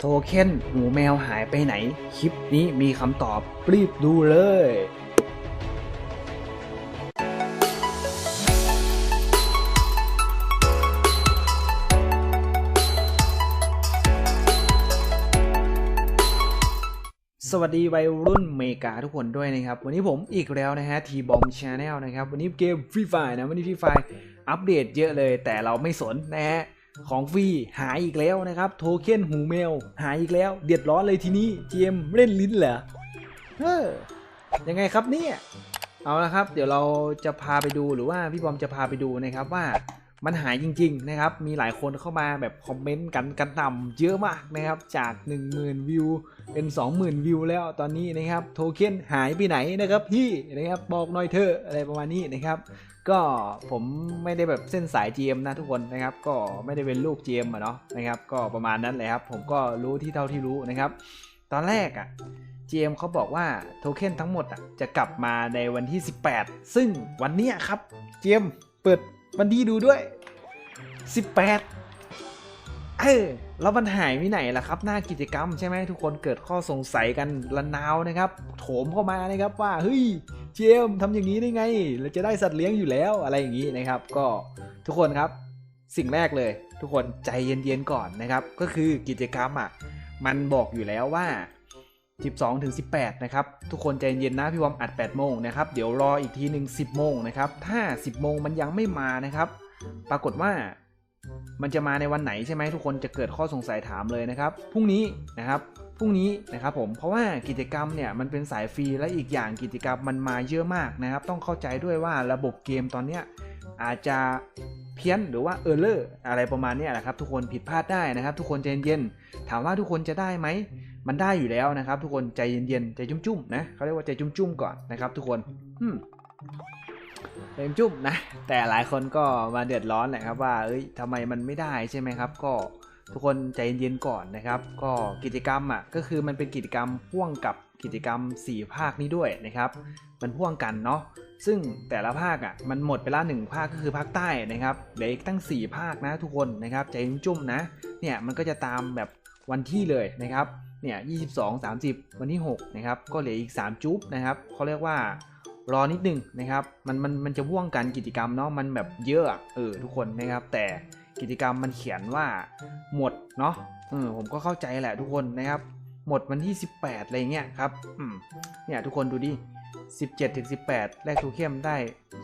โทเค็นหูแมวหายไปไหน คลิปนี้มีคำตอบรีบดูเลย สวัสดีวัยรุ่นเมกาทุกคนด้วยนะครับ วันนี้ผมอีกแล้วนะฮะทีบอมชาแนลนะครับ วันนี้เกมฟรีไฟนะ วันนี้ฟรีไฟอัปเดตเยอะเลยแต่เราไม่สนนะฮะ ของฟรีหายอีกแล้วนะครับ โทเค็นหูแมว หายอีกแล้ว เดือดร้อนเลยทีนี้เจมเล่นลิ้นเหรอเออยังไงครับเนี่ยเอาละครับ เดี๋ยวเราจะพาไปดูหรือว่าพี่บอมจะพาไปดูนะครับว่ามันหายจริง ๆ นะครับ มีหลายคนเข้ามาแบบคอมเมนต์กันกันนำเยอะมากนะครับ จาก 10,000 วิว เป็น 20,000 วิวแล้วตอนนี้นะครับ โทเค็นหายไปไหนนะครับพี่นะครับบอกหน่อยเถอะอะไรประมาณนี้นะครับ ก็ผมไม่ได้แบบเส้นสาย GM นะทุกคนนะครับ ก็ไม่ได้เป็นลูก GM อะเนาะนะครับ ก็ประมาณนั้นแหละครับ ผมก็รู้ที่เท่าที่รู้นะครับ ตอนแรกอะ GM เขาบอกว่าโทเค็นทั้งหมดอะจะกลับมาในวันที่ 18 ซึ่งวันเนี้ยครับ GM เปิดวันที่ดูด้วย 18 เออแล้วมันหายไปไหนล่ะครับ หน้ากิจกรรมใช่ไหมทุกคนเกิดข้อสงสัยกันละนาวนะครับ โถมเข้ามานะครับว่าเฮ้ย GM ทำอย่างนี้ได้ไงเราจะได้สัตว์เลี้ยงอยู่แล้วอะไรอย่างนี้นะครับ ก็ทุกคนครับสิ่งแรกเลย ทุกคนใจเย็นๆก่อนนะครับ ก็คือกิจกรรมอะมันบอกอยู่แล้วว่า 12ถึง18 นะครับ ทุกคนใจเย็นนะพี่วอมอัด 8 โมงนะครับ เดี๋ยวรออีกทีหนึ่ง10 โมงนะครับ ถ้า 10 โมงมันยังไม่มานะครับ ปรากฏว่ามันจะมาในวันไหนใช่ไหมทุกคนจะเกิดข้อสงสัยถามเลยนะครับพรุ่งนี้นะครับ พรุ่งนี้นะครับผมเพราะว่ากิจกรรมเนี่ยมันเป็นสายฟรีและอีกอย่างกิจกรรมมันมาเยอะมากนะครับ ต้องเข้าใจด้วยว่าระบบเกมตอนเนี้ยอาจจะเพี้ยนหรือว่าเออร์เลอร์อะไรประมาณนี้ยนะครับ ทุกคนผิดพลาดได้นะครับ ทุกคนใจเย็นๆถามว่าทุกคนจะได้ไหมมันได้อยู่แล้วนะครับ ทุกคนใจเย็นๆใจจุ่มๆนะเขาเรียกว่าใจจุ่มๆก่อนนะครับ ทุกคนอืมใจจุ่มๆนะแต่หลายคนก็มาเดือดร้อนแหละครับว่าเอ้ยทำไมมันไม่ได้ใช่ไหมครับ ก็ ทุกคนใจเย็นๆก่อนนะครับ ก็กิจกรรมอะก็คือมันเป็นกิจกรรมพ่วงกับกิจกรรม 4 ภาคนี้ด้วยนะครับ มันพ่วงกันเนาะซึ่งแต่ละภาคอะมันหมดไปละหนึ่งภาคก็คือภาคใต้นะครับเหลืออีกตั้ง 4 ภาคนะทุกคนนะครับใจจุ่มนะเนี่ยมันก็จะตามแบบวันที่เลยนะครับเนี่ย22 30 วันที่6นะครับก็เหลืออีก 3 จุ๊บนะครับเขาเรียกว่ารอนิดนึงนะครับมันมันมันจะพ่วงกันกิจกรรมเนาะมันแบบเยอะเออทุกคนนะครับแต่ กิจกรรมมันเขียนว่าหมดเนาะเออผมก็เข้าใจแหละทุกคนนะครับ หมดวันที่ 18อะไรเงี้ยครับอืมเนี่ยทุกคนดูดิ17ถึง18 แลกทูเข้มได้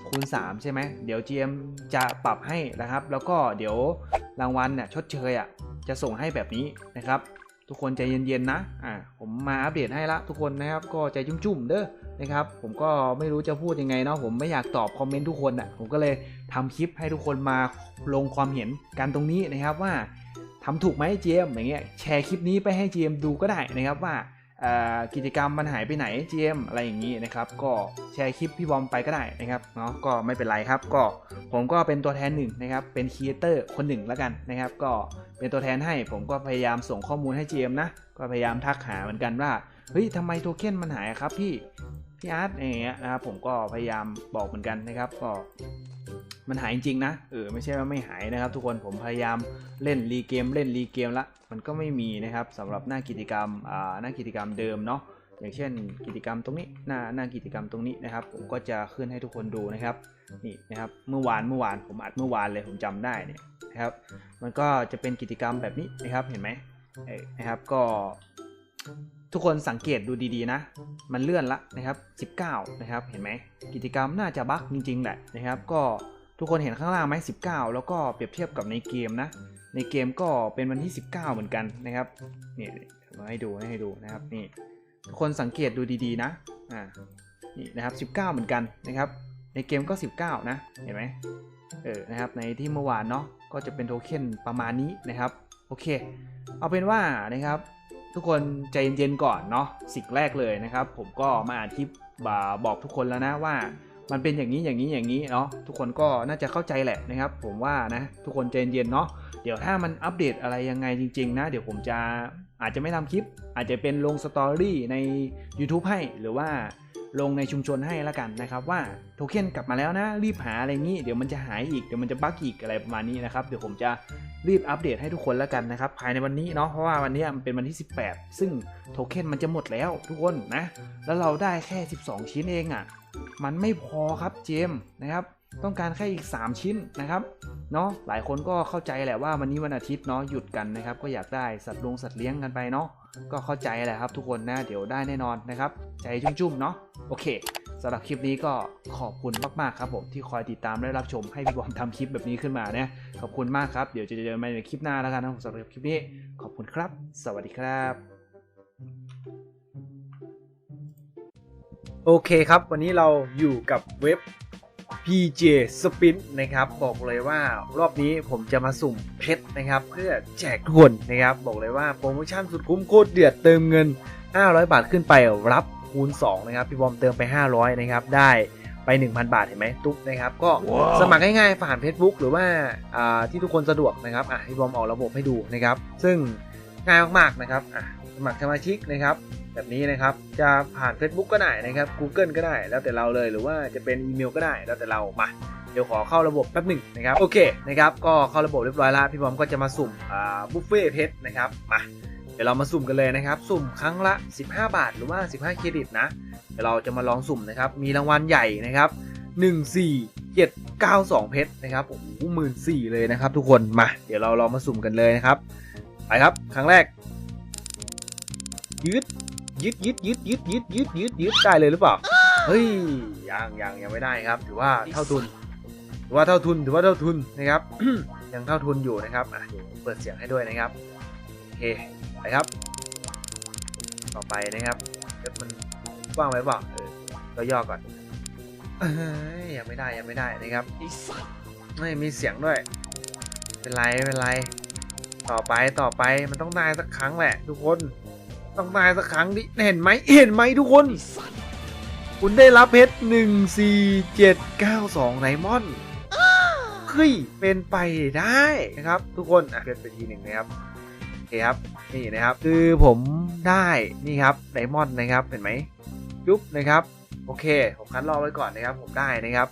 คูณ 3 ใช่ไหม เดี๋ยว GM จะปรับให้นะครับ แล้วก็เดี๋ยวรางวัลเนี่ยชดเชยอะจะส่งให้แบบนี้นะครับ ทุกคนใจเย็นๆนะ อ่าผมมาอัปเดตให้ละทุกคนนะครับ ก็ใจจุ่มๆเด้อ นะครับ ผมก็ไม่รู้จะพูดยังไงเนาะผมไม่อยากตอบคอมเมนต์ทุกคนอะผมก็เลยทำคลิปให้ทุกคนมาลงความเห็นกันตรงนี้นะครับว่าทำถูกไหมเจมอย่างเงี้ยแชร์คลิปนี้ไปให้เจมดูก็ได้นะครับว่ากิจกรรมมันหายไปไหนเจมอะไรอย่างนี้นะครับ ก็แชร์คลิปพี่บอมไปก็ได้นะครับเนาะก็ไม่เป็นไรครับ ก็ผมก็เป็นตัวแทนหนึ่งนะครับเป็นครีเอเตอร์คนหนึ่งแล้วกันนะครับ ก็เป็นตัวแทนให้ผมก็พยายามส่งข้อมูลให้เจมนะก็พยายามทักหาเหมือนกันว่าเฮ้ยทำไมโทเค็นมันหายครับพี่ พี่อาร์ตอย่างเงี้ยนะครับผมก็พยายามบอกเหมือนกันนะครับ ก็มันหายจริงๆนะเออไม่ใช่ว่าไม่หายนะครับ ทุกคนผมพยายามเล่นรีเกมเล่นรีเกมละมันก็ไม่มีนะครับสำหรับหน้ากิจกรรมอ่าหน้ากิจกรรมเดิมเนาะอย่างเช่นกิจกรรมตรงนี้หน้าหน้ากิจกรรมตรงนี้นะครับ ผมก็จะขึ้นให้ทุกคนดูนะครับนี่นะครับเมื่อวานเมื่อวานผมอัดเมื่อวานเลยผมจำได้เนี่ยนะครับมันก็จะเป็นกิจกรรมแบบนี้นะครับเห็นไหมเอ้นะครับก็ ทุกคนสังเกตดูดีๆนะ มันเลื่อนละนะครับ 19 นะครับ เห็นไหม กิจกรรมน่าจะบั๊กจริงๆแหละนะครับ ก็ทุกคนเห็นข้างล่างไหม19 แล้วก็เปรียบเทียบกับในเกมนะ ในเกมก็เป็นวันที่ 19 เหมือนกันนะครับ นี่มาให้ดูให้ดูนะครับ นี่ทุกคนสังเกตดูดีๆนะ อ่า นี่นะครับ 19 เหมือนกันนะครับ ในเกมก็ 19 นะ เห็นไหมเออ นะครับ ในที่เมื่อวานเนาะ ก็จะเป็นโทเค็นประมาณนี้นะครับ โอเค เอาเป็นว่านะครับ ทุกคนใจเย็นๆก่อนเนาะสิ่งแรกเลยนะครับ ผมก็มาอ่านคลิปบอกทุกคนแล้วนะว่า มันเป็นอย่างนี้อย่างนี้อย่างนี้เนาะทุกคนก็น่าจะเข้าใจแหละนะครับ ผมว่านะทุกคนใจเย็นๆเนาะเดี๋ยวถ้ามันอัปเดตอะไรยังไงจริง ๆ นะ เดี๋ยวผมจะอาจจะไม่ทำคลิป อาจจะเป็นลงสตอรี่ใน YouTube ให้หรือว่า ลงในชุมชนให้ละกันนะครับว่าโทเค็นกลับมาแล้วนะ รีบหาอะไรงี้เดี๋ยวมันจะหายอีกเดี๋ยวมันจะบั๊กอีกอะไรประมาณนี้นะครับเดี๋ยวผมจะรีบอัปเดตให้ทุกคนละกันนะครับภายในวันนี้เนาะเพราะว่าวันนี้มันเป็นวันที่ 18 ซึ่งโทเค็นมันจะหมดแล้วทุกคนนะแล้วเราได้แค่ 12 ชิ้นเองอะ่ะมันไม่พอครับเจมส์นะครับ ต้องการแค่อีก 3 ชิ้นนะครับเนาะหลายคนก็เข้าใจแหละว่าวันนี้วันอาทิตย์เนาะหยุดกันนะครับ ก็อยากได้สัตว์ลงสัตว์เลี้ยงกันไปเนาะก็เข้าใจแหละครับทุกคนนะเดี๋ยวได้แน่นอนนะครับ ใจจุ่มๆเนาะโอเคสำหรับคลิปนี้ก็ขอบคุณมากๆครับผมที่คอยติดตามและรับชมให้พี่บอมทำคลิปแบบนี้ขึ้นมาเนะขอบคุณมากครับเดี๋ยวจะเจอกันใหม่ในคลิปหน้าแล้วกันนะสำหรับคลิปนี้ขอบคุณครับ สวัสดีครับโอเคครับ วันนี้เราอยู่กับเว็บ PJ Spin นะครับบอกเลยว่ารอบนี้ผมจะมาสุ่มเพชรนะครับ เพื่อแจกทุกคนนะครับ บอกเลยว่าโปรโมชั่นสุดคุ้มโคตรเดือดเติมเงิน 500 บาทขึ้นไปรับคูณ 2 นะครับ พี่บอมเติมไป 500 นะครับ ได้ไป 1,000 บาทเห็นไหมตุ๊กนะครับ ก็ว้าวสมัครง่ายๆผ่าน Facebook หรือว่าอ่าที่ทุกคนสะดวกนะครับอะพี่บอมออกระบบให้ดูนะครับ ซึ่งง่ายมากๆนะครับอะสมัครสมาชิกนะครับ แบบนี้นะครับจะผ่าน Facebook ก็ได้นะครับ Google ก็ได้แล้วแต่เราเลยหรือว่าจะเป็นอีเมลก็ได้แล้วแต่เรามาเดี๋ยวขอเข้าระบบแป๊บหนึ่งนะครับโอเคนะครับก็เข้าระบบเรียบร้อยแล้วพี่บอมก็จะมาสุ่มบุฟเฟ่เพชรนะครับมาเดี๋ยวเรามาสุ่มกันเลยนะครับ สุ่มครั้งละ 15 บาทหรือว่า 15 เครดิตนะเดี๋ยวเราจะมาลองสุ่มนะครับ มีรางวัลใหญ่นะครับ 1 4 7 9 2 เพชรนะครับโอ้โหหมื่นสี่เลยนะครับ ทุกคนมา เดี๋ยวเราลองมาสุ่มกันเลยนะครับ ไปครับ ครั้งแรกยืด ยึดยึดยึดยึดยึดยึดยึดยึดได้เลยหรือเปล่า เฮ้ยยังยังยังไม่ได้ครับ ถือว่าเท่าทุน ถือว่าเท่าทุน ถือว่าเท่าทุนนะครับ ยังเท่าทุนอยู่นะครับอะเดี๋ยวเปิดเสียงให้ด้วยนะครับ โอเค ไปครับ ต่อไปนะครับเดี๋ยวมันว่างไว้เปล่าเออก็ย่อก่อนเอ้ยยังไม่ได้ยังไม่ได้นะครับ ไม่มีเสียงด้วย เป็นไรไม่เป็นไร ต่อไปต่อไปมันต้องได้สักครั้งแหละ ทุกคน ต้องได้สักครั้งดิเห็นไหมเห็นไหมทุกคน คุณได้รับเพชรหนึ่งสี่เจ็ดเก้าสองไดมอนเฮ้ยเป็นไปได้นะครับ ทุกคนอะเกิดเป็นทีหนึ่งนะครับโอเคครับนี่นะครับ คือผมได้นี่ครับไดมอนด์นะครับเห็นไหมยุบนะครับ โอเค ผมคัดรอไว้ก่อนนะครับ ผมได้นะครับ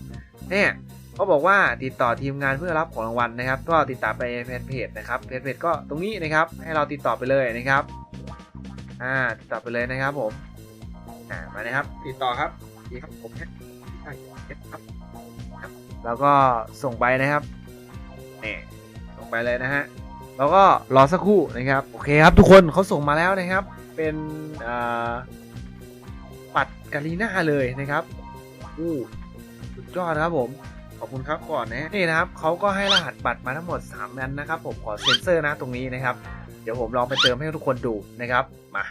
เนี่ยเขาบอกว่าติดต่อทีมงานเพื่อรับของรางวัลนะครับ ก็ติดต่อไปแฟนเพจนะครับแฟนเพจก็ตรงนี้นะครับ ให้เราติดต่อไปเลยนะครับ อ่าติดต่อไปเลยนะครับผมอ่ามานะครับ ติดต่อครับดีครับผมครับครับแล้วก็ส่งไปนะครับนี่ส่งไปเลยนะฮะแล้วก็รอสักครู่นะครับโอเคครับทุกคนเขาส่งมาแล้วนะครับ เป็นอ่าปัดกาลีน่าเลยนะครับอู้สุดยอดครับผม ขอบคุณครับก่อนนะนี่นะครับเขาก็ให้รหัสบัตรมาทั้งหมด3นันนะครับผมขอเซ็นเซอร์นะตรงนี้นะครับ เดี๋ยวผมลองไปเติมให้ทุกคนดูนะครับมา